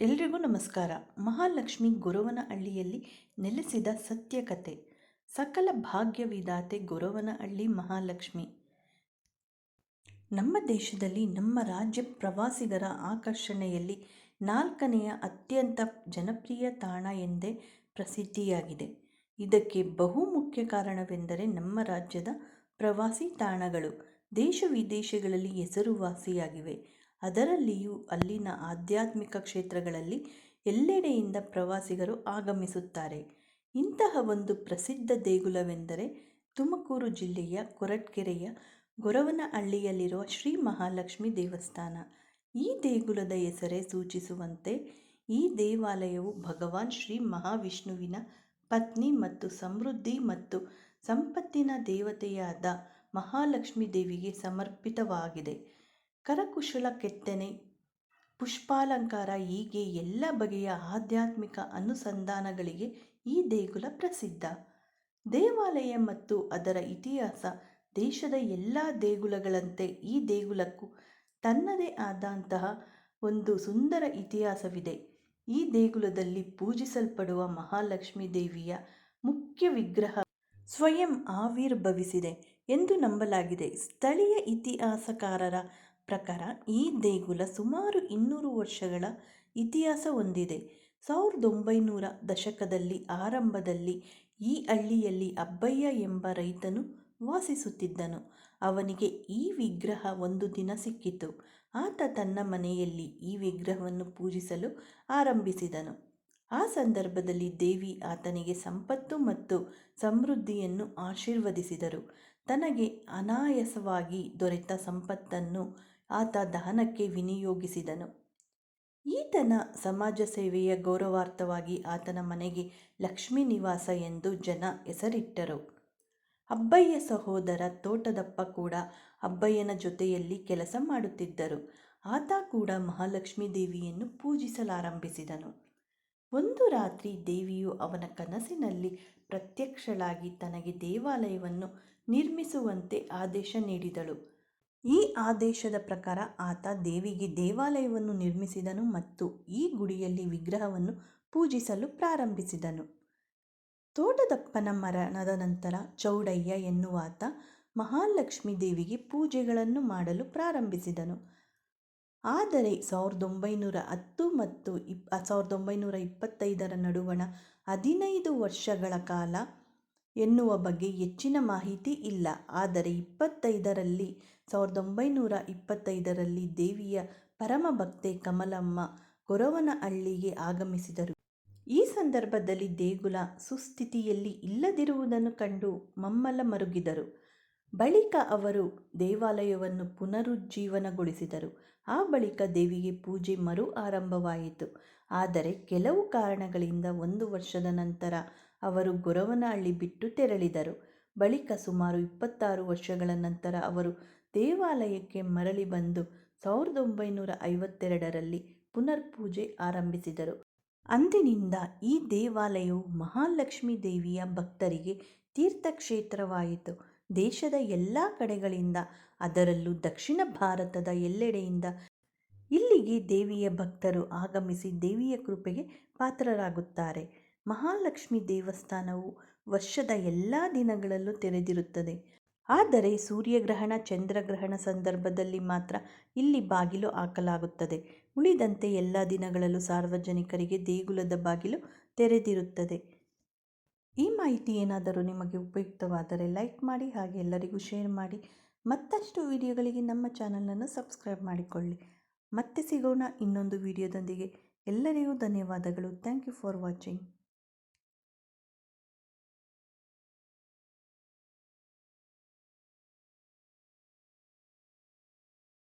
ಎಲ್ರಿಗೂ ನಮಸ್ಕಾರ. ಮಹಾಲಕ್ಷ್ಮಿ ಗೊರವನಹಳ್ಳಿಯಲ್ಲಿ ನೆಲೆಸಿದ ಸತ್ಯಕತೆ. ಸಕಲ ಭಾಗ್ಯವಿದಾತೆ ಗೊರವನಹಳ್ಳಿ ಮಹಾಲಕ್ಷ್ಮಿ. ನಮ್ಮ ದೇಶದಲ್ಲಿ ನಮ್ಮ ರಾಜ್ಯ ಪ್ರವಾಸಿಗರ ಆಕರ್ಷಣೆಯಲ್ಲಿ ನಾಲ್ಕನೆಯ ಅತ್ಯಂತ ಜನಪ್ರಿಯ ತಾಣ ಎಂದೇ ಪ್ರಸಿದ್ಧಿಯಾಗಿದೆ. ಇದಕ್ಕೆ ಬಹು ಮುಖ್ಯ ಕಾರಣವೆಂದರೆ ನಮ್ಮ ರಾಜ್ಯದ ಪ್ರವಾಸಿ ತಾಣಗಳು. ದೇಶ ವಿದೇಶಗಳಲ್ಲಿ ಹೆಸರುವಾಸಿಯಾಗಿವೆ. ಅದರಲ್ಲಿಯೂ ಅಲ್ಲಿನ ಆಧ್ಯಾತ್ಮಿಕ ಕ್ಷೇತ್ರಗಳಲ್ಲಿ ಎಲ್ಲೆಡೆಯಿಂದ ಪ್ರವಾಸಿಗರು ಆಗಮಿಸುತ್ತಾರೆ. ಇಂತಹ ಒಂದು ಪ್ರಸಿದ್ಧ ದೇಗುಲವೆಂದರೆ ತುಮಕೂರು ಜಿಲ್ಲೆಯ ಕೊರಟ್ಕೆರೆಯ ಗೊರವನಹಳ್ಳಿಯಲ್ಲಿರುವ ಶ್ರೀ ಮಹಾಲಕ್ಷ್ಮಿ ದೇವಸ್ಥಾನ. ಈ ದೇಗುಲದ ಹೆಸರೇ ಸೂಚಿಸುವಂತೆ ಈ ದೇವಾಲಯವು ಭಗವಾನ್ ಶ್ರೀ ಮಹಾವಿಷ್ಣುವಿನ ಪತ್ನಿ ಮತ್ತು ಸಮೃದ್ಧಿ ಮತ್ತು ಸಂಪತ್ತಿನ ದೇವತೆಯಾದ ಮಹಾಲಕ್ಷ್ಮಿ ದೇವಿಗೆ ಸಮರ್ಪಿತವಾಗಿದೆ. ಕರಕುಶಲ ಕೆತ್ತನೆ. ಪುಷ್ಪಾಲಂಕಾರ ಹೀಗೆ ಎಲ್ಲ ಬಗೆಯ ಆಧ್ಯಾತ್ಮಿಕ ಅನುಸಂಧಾನಗಳಿಗೆ ಈ ದೇಗುಲ ಪ್ರಸಿದ್ಧ. ದೇವಾಲಯ ಮತ್ತು ಅದರ ಇತಿಹಾಸ ದೇಶದ ಎಲ್ಲ ದೇಗುಲಗಳಂತೆ ಈ ದೇಗುಲಕ್ಕೂ ತನ್ನದೇ ಆದಂತಹ ಒಂದು ಸುಂದರ ಇತಿಹಾಸವಿದೆ. ಈ ದೇಗುಲದಲ್ಲಿ ಪೂಜಿಸಲ್ಪಡುವ ಮಹಾಲಕ್ಷ್ಮೀ ದೇವಿಯ ಮುಖ್ಯ ವಿಗ್ರಹ ಸ್ವಯಂ ಆವಿರ್ಭವಿಸಿದೆ ಎಂದು ನಂಬಲಾಗಿದೆ. ಸ್ಥಳೀಯ ಇತಿಹಾಸಕಾರರ ಪ್ರಕಾರ ಈ ದೇಗುಲ ಸುಮಾರು ಇನ್ನೂರು ವರ್ಷಗಳ ಇತಿಹಾಸ ಹೊಂದಿದೆ. ಸಾವಿರದ ಒಂಬೈನೂರ ದಶಕದಲ್ಲಿ ಆರಂಭದಲ್ಲಿ ಈ ಹಳ್ಳಿಯಲ್ಲಿ ಅಬ್ಬಯ್ಯ ಎಂಬ ರೈತನು ವಾಸಿಸುತ್ತಿದ್ದನು. ಅವನಿಗೆ ಈ ವಿಗ್ರಹ ಒಂದು ದಿನ ಸಿಕ್ಕಿತು. ಆತ ತನ್ನ ಮನೆಯಲ್ಲಿ ಈ ವಿಗ್ರಹವನ್ನು ಪೂಜಿಸಲು ಆರಂಭಿಸಿದನು. ಆ ಸಂದರ್ಭದಲ್ಲಿ ದೇವಿ ಆತನಿಗೆ ಸಂಪತ್ತು ಮತ್ತು ಸಮೃದ್ಧಿಯನ್ನು ಆಶೀರ್ವದಿಸಿದರು. ತನಗೆ ಅನಾಯಾಸವಾಗಿ ದೊರೆತ ಸಂಪತ್ತನ್ನು ಆತ ದಹನಕ್ಕೆ ವಿನಿಯೋಗಿಸಿದನು. ಈತನ ಸಮಾಜ ಸೇವೆಯ ಗೌರವಾರ್ಥವಾಗಿ ಆತನ ಮನೆಗೆ ಲಕ್ಷ್ಮೀ ನಿವಾಸ ಎಂದು ಜನ ಹೆಸರಿಟ್ಟರು. ಅಬ್ಬಯ್ಯ ಸಹೋದರ ತೋಟದಪ್ಪ ಕೂಡ ಅಬ್ಬಯ್ಯನ ಜೊತೆಯಲ್ಲಿ ಕೆಲಸ ಮಾಡುತ್ತಿದ್ದರು. ಆತ ಕೂಡ ಮಹಾಲಕ್ಷ್ಮೀ ದೇವಿಯನ್ನು ಪೂಜಿಸಲಾರಂಭಿಸಿದನು. ಒಂದು ರಾತ್ರಿ ದೇವಿಯು ಅವನ ಕನಸಿನಲ್ಲಿ ಪ್ರತ್ಯಕ್ಷಳಾಗಿ ತನಗೆ ದೇವಾಲಯವನ್ನು ನಿರ್ಮಿಸುವಂತೆ ಆದೇಶ ನೀಡಿದಳು. ಈ ಆದೇಶದ ಪ್ರಕಾರ ಆತ ದೇವಿಗೆ ದೇವಾಲಯವನ್ನು ನಿರ್ಮಿಸಿದನು ಮತ್ತು ಈ ಗುಡಿಯಲ್ಲಿ ವಿಗ್ರಹವನ್ನು ಪೂಜಿಸಲು ಪ್ರಾರಂಭಿಸಿದನು. ತೋಟದಪ್ಪನ ಮರಣದ ನಂತರ ಚೌಡಯ್ಯ ಎನ್ನುವಾತ ಮಹಾಲಕ್ಷ್ಮಿ ದೇವಿಗೆ ಪೂಜೆಗಳನ್ನು ಮಾಡಲು ಪ್ರಾರಂಭಿಸಿದನು. ಆದರೆ ಸಾವಿರದ ಒಂಬೈನೂರ ಹತ್ತು ಮತ್ತು ಇಪ್ ಸಾವಿರದ ಒಂಬೈನೂರ ಇಪ್ಪತ್ತೈದರ ನಡುವಣ ಹದಿನೈದು ವರ್ಷಗಳ ಕಾಲ ಎನ್ನುವ ಬಗ್ಗೆ ಹೆಚ್ಚಿನ ಮಾಹಿತಿ ಇಲ್ಲ. ಆದರೆ ಇಪ್ಪತ್ತೈದರಲ್ಲಿ ಸಾವಿರದ ಒಂಬೈನೂರ ಇಪ್ಪತ್ತೈದರಲ್ಲಿ ದೇವಿಯ ಪರಮಭಕ್ತೆ ಕಮಲಮ್ಮ ಗೊರವನಹಳ್ಳಿಗೆ ಆಗಮಿಸಿದರು. ಈ ಸಂದರ್ಭದಲ್ಲಿ ದೇಗುಲ ಸುಸ್ಥಿತಿಯಲ್ಲಿ ಇಲ್ಲದಿರುವುದನ್ನು ಕಂಡು ಮಮ್ಮಲ ಮರುಗಿದರು. ಬಳಿಕ ಅವರು ದೇವಾಲಯವನ್ನು ಪುನರುಜ್ಜೀವನಗೊಳಿಸಿದರು. ಆ ಬಳಿಕ ದೇವಿಗೆ ಪೂಜೆ ಮರು ಆರಂಭವಾಯಿತು. ಆದರೆ ಕೆಲವು ಕಾರಣಗಳಿಂದ ಒಂದು ವರ್ಷದ ನಂತರ ಅವರು ಗೊರವನಹಳ್ಳಿ ಬಿಟ್ಟು ತೆರಳಿದರು. ಬಳಿಕ ಸುಮಾರು ಇಪ್ಪತ್ತಾರು ವರ್ಷಗಳ ನಂತರ ಅವರು ದೇವಾಲಯಕ್ಕೆ ಮರಳಿ ಬಂದು ಸಾವಿರದ ಒಂಬೈನೂರ ಐವತ್ತೆರಡರಲ್ಲಿ ಪುನರ್ ಪೂಜೆ ಆರಂಭಿಸಿದರು. ಅಂದಿನಿಂದ ಈ ದೇವಾಲಯವು ಮಹಾಲಕ್ಷ್ಮೀ ದೇವಿಯ ಭಕ್ತರಿಗೆ ತೀರ್ಥಕ್ಷೇತ್ರವಾಯಿತು. ದೇಶದ ಎಲ್ಲ ಕಡೆಗಳಿಂದ, ಅದರಲ್ಲೂ ದಕ್ಷಿಣ ಭಾರತದ ಎಲ್ಲೆಡೆಯಿಂದ, ಇಲ್ಲಿಗೆ ದೇವಿಯ ಭಕ್ತರು ಆಗಮಿಸಿ ದೇವಿಯ ಕೃಪೆಗೆ ಪಾತ್ರರಾಗುತ್ತಾರೆ. ಮಹಾಲಕ್ಷ್ಮಿ ದೇವಸ್ಥಾನವು ವರ್ಷದ ಎಲ್ಲ ದಿನಗಳಲ್ಲೂ ತೆರೆದಿರುತ್ತದೆ. ಆದರೆ ಸೂರ್ಯಗ್ರಹಣ ಚಂದ್ರಗ್ರಹಣ ಸಂದರ್ಭದಲ್ಲಿ ಮಾತ್ರ ಇಲ್ಲಿ ಬಾಗಿಲು ಹಾಕಲಾಗುತ್ತದೆ. ಉಳಿದಂತೆ ಎಲ್ಲ ದಿನಗಳಲ್ಲೂ ಸಾರ್ವಜನಿಕರಿಗೆ ದೇಗುಲದ ಬಾಗಿಲು ತೆರೆದಿರುತ್ತದೆ. ಈ ಮಾಹಿತಿ ಏನಾದರೂ ನಿಮಗೆ ಉಪಯುಕ್ತವಾದರೆ ಲೈಕ್ ಮಾಡಿ ಹಾಗೆ ಎಲ್ಲರಿಗೂ ಶೇರ್ ಮಾಡಿ. ಮತ್ತಷ್ಟು ವಿಡಿಯೋಗಳಿಗೆ ನಮ್ಮ ಚಾನಲನ್ನು ಸಬ್ಸ್ಕ್ರೈಬ್ ಮಾಡಿಕೊಳ್ಳಿ. ಮತ್ತೆ ಸಿಗೋಣ ಇನ್ನೊಂದು ವಿಡಿಯೋದೊಂದಿಗೆ. ಎಲ್ಲರಿಗೂ ಧನ್ಯವಾದಗಳು. Thank you for watching.